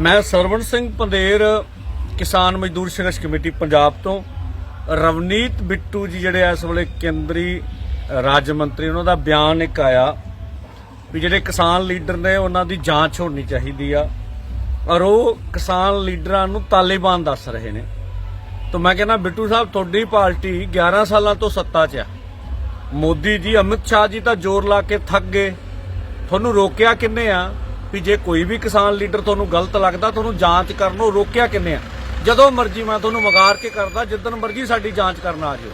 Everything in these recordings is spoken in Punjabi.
ਮੈਂ ਸਰਵਣ ਸਿੰਘ ਪੰਦੇਰ, ਕਿਸਾਨ ਮਜ਼ਦੂਰ ਸੰਘਰਸ਼ ਕਮੇਟੀ ਪੰਜਾਬ ਤੋਂ। ਰਵਨੀਤ ਬਿੱਟੂ ਜੀ ਜਿਹੜੇ ਇਸ ਵੇਲੇ ਕੇਂਦਰੀ ਰਾਜ ਮੰਤਰੀ, ਉਹਨਾਂ ਦਾ ਬਿਆਨ ਇੱਕ ਆਇਆ ਵੀ ਜਿਹੜੇ ਕਿਸਾਨ ਲੀਡਰ ਨੇ ਉਹਨਾਂ ਦੀ ਜਾਂਚ ਹੋਣੀ ਚਾਹੀਦੀ ਆ। ਔਰ ਉਹ ਕਿਸਾਨ ਲੀਡਰਾਂ ਨੂੰ ਤਾਲਿਬਾਨ ਦੱਸ ਰਹੇ ਨੇ। ਤਾਂ ਮੈਂ ਕਹਿੰਦਾ, ਬਿੱਟੂ ਸਾਹਿਬ, ਤੁਹਾਡੀ ਪਾਰਟੀ 11 ਸਾਲਾਂ ਤੋਂ ਸੱਤਾ 'ਚ ਆ। ਮੋਦੀ ਜੀ, ਅਮਿਤ ਸ਼ਾਹ ਜੀ ਤਾਂ ਜ਼ੋਰ ਲਾ ਕੇ ਥੱਕ ਗਏ। ਤੁਹਾਨੂੰ ਰੋਕਿਆ ਕਿੰਨੇ ਆ? ਵੀ ਜੇ ਕੋਈ ਵੀ ਕਿਸਾਨ ਲੀਡਰ ਤੁਹਾਨੂੰ ਗਲਤ ਲੱਗਦਾ, ਤੁਹਾਨੂੰ ਜਾਂਚ ਕਰਨ ਨੂੰ ਰੋਕਿਆ ਕਿੰਨੇ ਆ? ਜਦੋਂ ਮਰਜ਼ੀ ਮੈਂ ਤੁਹਾਨੂੰ ਮਗਾਰ ਕੇ ਕਰਦਾ, ਜਿੱਦਣ ਮਰਜ਼ੀ ਸਾਡੀ ਜਾਂਚ ਕਰਨ ਆ ਜਿਓ।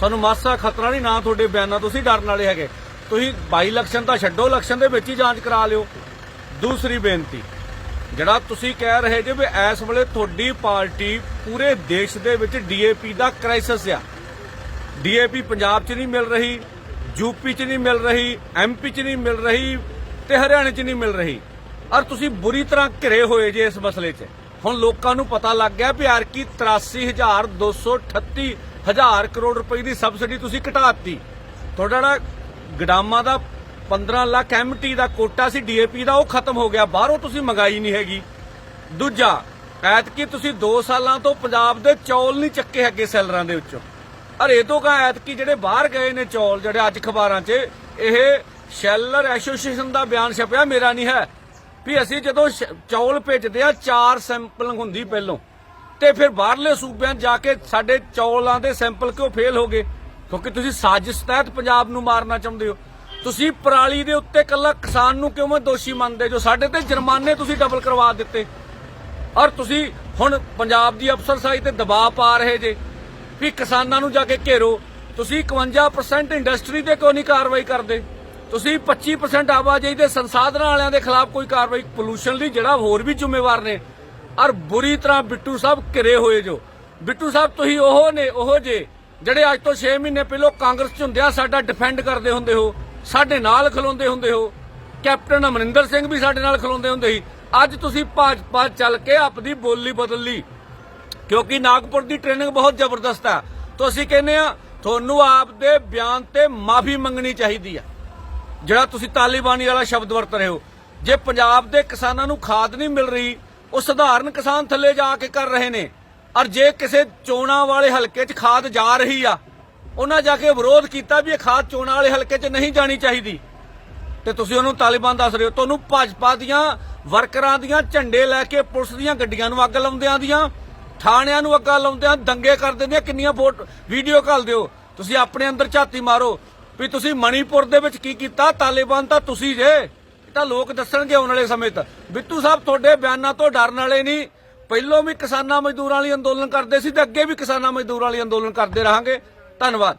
ਸਾਨੂੰ ਮਾਸਾ ਖਤਰਾ ਨਹੀਂ, ਨਾ ਤੁਹਾਡੇ ਬਿਆਨਾਂ ਤੁਸੀਂ ਡਰਨ ਵਾਲੇ ਹੈਗੇ। ਤੁਸੀਂ 22 ਇਲੈਕਸ਼ਨ ਤਾਂ ਛੱਡੋ, ਇਲੈਕਸ਼ਨ ਦੇ ਵਿੱਚ ਹੀ ਜਾਂਚ ਕਰਾ ਲਿਓ। ਦੂਸਰੀ ਬੇਨਤੀ, ਜਿਹੜਾ ਤੁਸੀਂ ਕਹਿ ਰਹੇ ਜੇ ਵੀ ਇਸ ਵੇਲੇ ਤੁਹਾਡੀ ਪਾਰਟੀ ਪੂਰੇ ਦੇਸ਼ ਦੇ ਵਿੱਚ ਡੀਏਪੀ ਦਾ ਕ੍ਰਾਈਸਿਸ ਆ। ਡੀਏਪੀ ਪੰਜਾਬ 'ਚ ਨਹੀਂ ਮਿਲ ਰਹੀ ਯੂਪੀ 'ਚ ਨਹੀਂ ਮਿਲ ਰਹੀ ਐਮਪੀ 'ਚ ਨਹੀਂ ਮਿਲ ਰਹੀ ਤੇ ਹਰਿਆਣੇ 'ਚ ਨਹੀਂ ਮਿਲ ਰਹੀ। ਔਰ ਤੁਸੀਂ ਬੁਰੀ ਤਰ੍ਹਾਂ ਘਿਰੇ ਹੋਏ ਜੇ ਇਸ ਮਸਲੇ 'ਚ। ਹੁਣ ਲੋਕਾਂ ਨੂੰ ਪਤਾ ਲੱਗ ਗਿਆ ਵੀ ਆਰਕੀ 83238 ਹਜ਼ਾਰ ਕਰੋੜ ਰੁਪਏ ਦੀ ਸਬਸਿਡੀ ਤੁਸੀਂ ਘਟਾਤੀ। ਤੁਹਾਡਾ ਜਿਹੜਾ ਗਡਾਮਾ ਦਾ 15 ਲੱਖ ਐਮਟੀ ਦਾ ਕੋਟਾ ਸੀ ਡੀਏਪੀ ਦਾ, ਉਹ ਖਤਮ ਹੋ ਗਿਆ। ਬਾਹਰੋਂ ਤੁਸੀਂ ਮੰਗਾਈ ਨਹੀਂ ਹੈਗੀ। ਦੂਜਾ, ਐਤਕੀ ਤੁਸੀਂ 2 ਸਾਲਾਂ ਤੋਂ ਪੰਜਾਬ ਦੇ ਚੌਲ ਨਹੀਂ ਚੱਕੇ ਹੈਗੇ ਸੈਲਰਾਂ ਦੇ ਵਿੱਚੋਂ। ਅਰ ਇਹ ਤੋਂ ਕਾ ਐਤਕੀ ਜਿਹੜੇ ਬਾਹਰ ਗਏ ਨੇ ਚੌਲ, ਜਿਹੜੇ ਅੱਜ ਅਖਬਾਰਾਂ 'ਚ, ਇਹ ਸ਼ੈਲਰ ਐਸੋਸੀਏਸ਼ਨ ਦਾ ਬਿਆਨ ਛਪਿਆ, ਮੇਰਾ ਨਹੀਂ ਹੈ। ਵੀ ਅਸੀਂ ਜਦੋਂ ਚੌਲ ਭੇਜਦੇ ਆ ਚਾਰ ਸੈਂਪਲਿੰਗ ਹੁੰਦੀ ਪਹਿਲੋਂ। ਤੇ ਫਿਰ ਬਾਹਰਲੇ ਸੂਬਿਆਂ 'ਚ ਜਾ ਕੇ ਸਾਡੇ ਚੌਲਾਂ ਦੇ ਸੈਂਪਲ ਕਿਉਂ ਫੇਲ ਹੋ ਗਏ? ਕਿਉਂਕਿ ਤੁਸੀਂ ਸਾਜ਼ਿਸ਼ ਤਹਿਤ ਪੰਜਾਬ ਨੂੰ ਮਾਰਨਾ ਚਾਹੁੰਦੇ ਹੋ। ਤੁਸੀਂ ਪਰਾਲੀ ਦੇ ਉੱਤੇ ਕੱਲਾ ਕਿਸਾਨ ਨੂੰ ਕਿਉਂ ਦੋਸ਼ੀ ਮੰਨਦੇ ਜੋ ਸਾਡੇ ਤੇ ਜੁਰਮਾਨੇ ਤੁਸੀਂ ਡਬਲ ਕਰਵਾ ਦਿੱਤੇ? ਔਰ ਤੁਸੀਂ ਹੁਣ ਪੰਜਾਬ ਦੀ ਅਫਸਰਸ਼ਾਹੀ ਤੇ ਦਬਾਅ ਪਾ ਰਹੇ ਜੇ। ਵੀ ਕਿਸਾਨਾਂ ਨੂੰ ਜਾ ਕੇ ਘੇਰੋ। ਤੁਸੀਂ 51% ਇੰਡਸਟਰੀ ਤੇ ਕਿਉਂ ਨਹੀਂ ਕਾਰਵਾਈ ਕਰਦੇ? ਤੁਸੀਂ 25% ਆਵਾਜਾਈ ਦੇ ਸੰਸਾਧਨਾਂ ਵਾਲਿਆਂ ਦੇ ਖਿਲਾਫ ਕੋਈ ਕਾਰਵਾਈ ਪੋਲੂਸ਼ਨ ਲਈ ਜਿਹੜਾ ਹੋਰ ਵੀ ਜ਼ਿੰਮੇਵਾਰ ਨੇ। ਔਰ ਬੁਰੀ ਤਰ੍ਹਾਂ ਬਿੱਟੂ ਸਾਹਿਬ ਘਿਰੇ ਹੋਏ ਜੋ। ਬਿੱਟੂ ਸਾਹਿਬ, ਤੁਸੀਂ ਉਹ ਨੇ, ਉਹ ਜੇ, ਜਿਹੜੇ ਅੱਜ ਤੋਂ 6 ਮਹੀਨੇ ਪਹਿਲਾਂ ਕਾਂਗਰਸ ਚ ਹੁੰਦਿਆਂ ਸਾਡਾ ਡਿਫੈਂਡ ਕਰਦੇ ਹੁੰਦੇ ਹੋ, ਸਾਡੇ ਨਾਲ ਖਲੋਂਦੇ ਹੁੰਦੇ ਹੋ। ਕੈਪਟਨ ਅਮਰਿੰਦਰ ਸਿੰਘ ਵੀ ਸਾਡੇ ਨਾਲ ਖਲੋਂਦੇ ਹੁੰਦੇ ਸੀ। ਅੱਜ ਤੁਸੀਂ ਭਾਜਪਾ ਚੱਲ ਕੇ ਆਪਣੀ ਬੋਲੀ ਬਦਲ ਲਈ। ਕਿਉਂਕਿ ਨਾਗਪੁਰ ਦੀ ਟ੍ਰੇਨਿੰਗ ਬਹੁਤ ਜ਼ਬਰਦਸਤ ਹੈ ਤਾਂ ਅਸੀਂ ਕਹਿੰਦੇ ਆ ਤੁਹਾਨੂੰ ਆਪ ਦੇ ਬਿਆਨ ਤੇ ਮਾਫੀ ਮੰਗਣੀ ਚਾਹੀਦੀ ਆ। ਜਿਹੜਾ ਤੁਸੀਂ ਤਾਲਿਬਾਨੀ ਵਾਲਾ ਸ਼ਬਦ ਵਰਤ ਰਹੇ ਹੋ, ਜੇ ਪੰਜਾਬ ਦੇ ਕਿਸਾਨਾਂ ਨੂੰ ਖਾਦ ਨਹੀਂ ਮਿਲ ਰਹੀ, ਉਹ ਸਧਾਰਨ ਕਿਸਾਨ ਥੱਲੇ ਜਾ ਕੇ ਕਰ ਰਹੇ ਨੇ। ਔਰ ਜੇ ਕਿਸੇ ਚੋਣਾਂ ਵਾਲੇ ਹਲਕੇ 'ਚ ਖਾਦ ਜਾ ਰਹੀ ਆ, ਉਹਨਾਂ ਜਾ ਕੇ ਵਿਰੋਧ ਕੀਤਾ ਵੀ ਇਹ ਖਾਦ ਚੋਣਾਂ ਵਾਲੇ ਹਲਕੇ 'ਚ ਨਹੀਂ ਜਾਣੀ ਚਾਹੀਦੀ। ਤੇ ਤੁਸੀਂ ਉਹਨੂੰ ਤਾਲਿਬਾਨ ਦੱਸ ਰਹੇ ਹੋ, ਤੁਹਾਨੂੰ ਭਾਜਪਾ ਦੀਆਂ ਵਰਕਰਾਂ ਦੀਆਂ ਝੰਡੇ ਲੈ ਕੇ ਪੁਲਿਸ ਦੀਆਂ ਗੱਡੀਆਂ ਨੂੰ ਅੱਗ ਲਾਉਂਦਿਆਂ ਦੀਆਂ, ਥਾਣਿਆਂ ਨੂੰ ਅੱਗ ਲਾਉਂਦਿਆਂ ਦੰਗੇ ਕਰ ਦਿੰਦੀਆਂ, ਕਿੰਨੀਆਂ ਫੋਟੋ ਵੀਡੀਓ ਘੱਲ ਦਿਓ। ਤੁਸੀਂ ਆਪਣੇ ਅੰਦਰ ਝਾਤੀ ਮਾਰੋ ਵੀ ਤੁਸੀਂ ਮਣੀਪੁਰ ਦੇ ਵਿੱਚ ਕੀ ਕੀਤਾ? ਤਾਲਿਬਾਨ ਤਾਂ ਤੁਸੀਂ ਜੇ। ਤਾਂ ਲੋਕ ਦੱਸਣਗੇ ਆਉਣ ਵਾਲੇ ਸਮੇਂ 'ਚ। ਬਿੱਟੂ ਸਾਹਿਬ, ਤੁਹਾਡੇ ਬਿਆਨਾਂ ਤੋਂ ਡਰਨ ਵਾਲੇ ਨਹੀਂ। ਪਹਿਲੋਂ ਵੀ ਕਿਸਾਨਾਂ ਮਜ਼ਦੂਰਾਂ ਲਈ ਅੰਦੋਲਨ ਕਰਦੇ ਸੀ ਤੇ ਅੱਗੇ ਵੀ ਕਿਸਾਨਾਂ ਮਜ਼ਦੂਰਾਂ ਲਈ ਅੰਦੋਲਨ ਕਰਦੇ ਰਹਾਂਗੇ। ਧੰਨਵਾਦ।